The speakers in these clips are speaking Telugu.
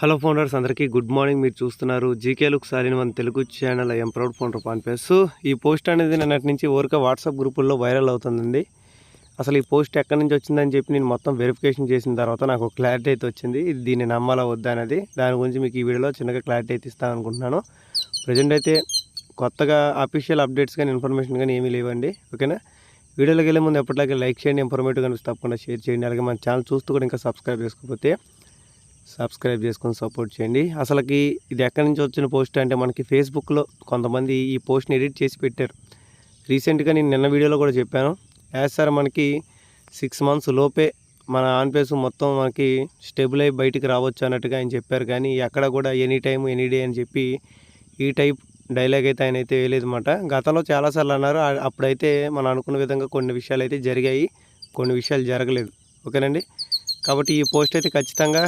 హలో ఫౌండర్స్ అందరికీ గుడ్ మార్నింగ్. మీరు చూస్తున్నారు GK look సారిన one Telugu channel. I'm proud founder పాన్పేస్ ఈ పోస్ట్ అనేది నిన్నటి నుంచి ఊరిక వాట్సాప్ గ్రూపుల్లో వైరల్ అవుతుందండి. అసలు ఈ పోస్ట్ ఎక్కడి నుంచి వచ్చిందని చెప్పి నేను మొత్తం వెరిఫికేషన్ చేసిన తర్వాత నాకు ఒక క్లారిటీ అయితే వచ్చింది. ఇది దీన్ని నమ్మాలా వద్దా అనేది. దాని గురించి మీకు ఈ వీడియోలో చిన్నగా క్లారిటీ అయితే ఇస్తాను అనుకుంటున్నాను. ప్రజెంట్ అయితే కొత్తగా అఫీషియల్ అప్డేట్స్ కానీ ఇన్ఫర్మేషన్ కానీ ఏమీ లేవండి. ఓకేనా? వీడియోలోకి వెళ్ళే ముందు ఎప్పటిలాగే లైక్ చేయండి. ఇన్ఫర్మేటివ్ కనిపిస్తే తప్పకుండా షేర్ చేయండి. అలాగే మన ఛానల్ చూస్తూ కూడా ఇంకా సబ్స్క్రైబ్ చేసుకోకపోతే సబ్స్క్రైబ్ చేసుకొని సపోర్ట్ చేయండి. అసలుకి ఇది ఎక్కడి నుంచి వచ్చిన పోస్ట్ అంటే మనకి ఫేస్బుక్లో కొంతమంది ఈ పోస్ట్ని ఎడిట్ చేసి పెట్టారు. రీసెంట్గా నేను నిన్న వీడియోలో కూడా చెప్పాను. యాజ్ సార్ మనకి సిక్స్ మంత్స్ లోపే మన ఆన్పేస్ మొత్తం మనకి స్టెబుల్ అయి బయటికి రావచ్చు అన్నట్టుగా ఆయన చెప్పారు. కానీ ఎక్కడ కూడా ఎనీ టైం ఎనీ డే అని చెప్పి ఈ టైప్ డైలాగ్ అయితే ఆయన అయితే వేయలేదన్నమాట. గతంలో చాలాసార్లు అన్నారు. అప్పుడైతే మనం అనుకున్న విధంగా కొన్ని విషయాలు అయితే జరిగాయి. కొన్ని విషయాలు జరగలేదు. ఓకేనండి? కాబట్టి ఈ పోస్ట్ అయితే ఖచ్చితంగా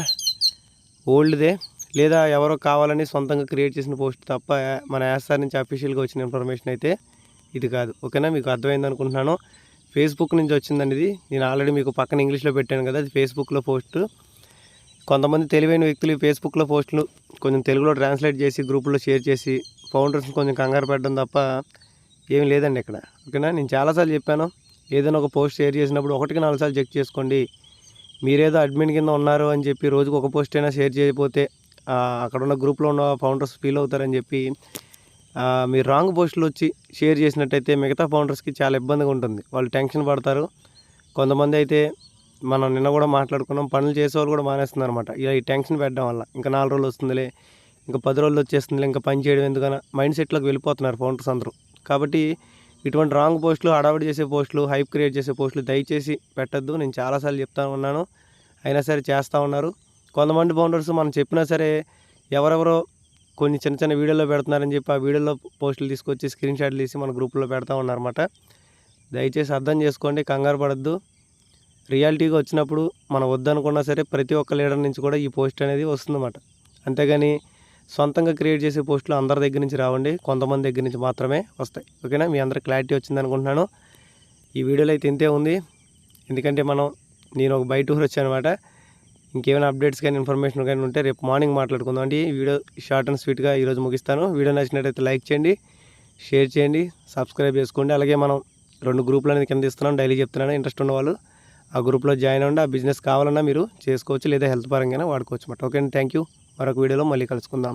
ఓల్డ్దే. లేదా ఎవరో కావాలని సొంతంగా క్రియేట్ చేసిన పోస్ట్ తప్ప మన యాస్ఆర్ నుంచి అఫీషియల్గా వచ్చిన ఇన్ఫర్మేషన్ అయితే ఇది కాదు. ఓకేనా? మీకు అర్థమైంది అనుకుంటున్నాను. ఫేస్బుక్ నుంచి వచ్చిందండి ఇది నేను ఆల్రెడీ మీకు పక్కన ఇంగ్లీష్లో పెట్టాను కదా అది ఫేస్బుక్లో పోస్ట్. కొంతమంది తెలివైన వ్యక్తులు ఈ ఫేస్బుక్లో పోస్టులు కొంచెం తెలుగులో ట్రాన్స్లేట్ చేసి గ్రూపుల్లో షేర్ చేసి ఫౌండర్స్ని కొంచెం కంగారు పెట్టడం తప్ప ఏం లేదండి ఇక్కడ. ఓకేనా? నేను చాలాసార్లు చెప్పాను ఏదైనా ఒక పోస్ట్ షేర్ చేసినప్పుడు ఒకటికి నాలుగు సార్లు చెక్ చేసుకోండి. మీరేదో అడ్మిన్ కింద ఉన్నారు అని చెప్పి రోజుకు ఒక పోస్ట్ అయినా షేర్ చేయకపోతే అక్కడ ఉన్న గ్రూప్లో ఉన్న ఫౌండర్స్ ఫీల్ అవుతారని చెప్పి మీరు రాంగ్ పోస్టులు వచ్చి షేర్ చేసినట్టయితే మిగతా ఫౌండర్స్కి చాలా ఇబ్బందిగా ఉంటుంది. వాళ్ళు టెన్షన్ పడతారు. కొంతమంది అయితే మనం నిన్న కూడా మాట్లాడుకున్నాం పనులు చేసేవాళ్ళు కూడా మానేస్తున్నారు అనమాట ఇలా ఈ టెన్షన్ పెట్టడం వల్ల. ఇంకా నాలుగు రోజులు వస్తుందిలే ఇంకా పది రోజులు వచ్చేస్తుందిలే ఇంకా పని చేయడం ఎందుకన్నా? మైండ్ సెట్లోకి వెళ్ళిపోతున్నారు ఫౌండర్స్ అందరూ. కాబట్టి ఇటువంటి రాంగ్ పోస్టులు హడావిడి చేసే పోస్టులు హైప్ క్రియేట్ చేసే పోస్టులు దయచేసి పెట్టద్దు. నేను చాలాసార్లు చెప్తా ఉన్నాను. అయినా సరే చేస్తూ ఉన్నారు. కొంతమంది బౌండర్స్ మనం చెప్పినా సరే ఎవరెవరో కొన్ని చిన్న చిన్న వీడియోలో పెడుతున్నారని చెప్పి ఆ వీడియోలో పోస్టులు తీసుకొచ్చి స్క్రీన్ షాట్లు తీసి మన గ్రూప్లో పెడతా ఉన్నారన్నమాట. దయచేసి అర్థం చేసుకోండి కంగారు పడద్దు. రియాలిటీగా వచ్చినప్పుడు మనం వద్దనుకున్నా సరే ప్రతి ఒక్క లీడర్ నుంచి కూడా ఈ పోస్ట్ అనేది వస్తుందన్నమాట. అంతేగాని సొంతంగా క్రియేట్ చేసే పోస్టులు అందరి దగ్గర నుంచి రావండి. కొంతమంది దగ్గర నుంచి మాత్రమే వస్తాయి. ఓకేనా? మీ అందరికి క్లారిటీ వచ్చింది అనుకుంటున్నాను. ఈ వీడియోలో అయితే ఇంతే ఉంది. ఎందుకంటే మనం నేను ఒక బయట ఊరు వచ్చాను అనమాట ఇంకేమైనా అప్డేట్స్ కానీ ఇన్ఫర్మేషన్ కానీ ఉంటే రేపు మార్నింగ్ మాట్లాడుకుందాం అండి. వీడియో షార్ట్ అండ్ స్వీట్గా ఈరోజు ముగిస్తాను. వీడియో నచ్చినట్టయితే లైక్ చేయండి షేర్ చేయండి సబ్స్క్రైబ్ చేసుకోండి. అలాగే మనం రెండు గ్రూపులు అనేది కింద ఇస్తున్నాం డైలీ చెప్తున్నాను. ఇంట్రెస్ట్ ఉన్న వాళ్ళు ఆ గ్రూప్లో జాయిన్ అవ్వండి. ఆ బిజినెస్ కావాలన్నా మీరు చేసుకోవచ్చు లేదా హెల్త్ పరంగా వాడుకోవచ్చు అన్నమాట. ఓకే అండి థ్యాంక్ యూ. మరొక వీడియోలో మళ్ళీ కలుసుకుందాం.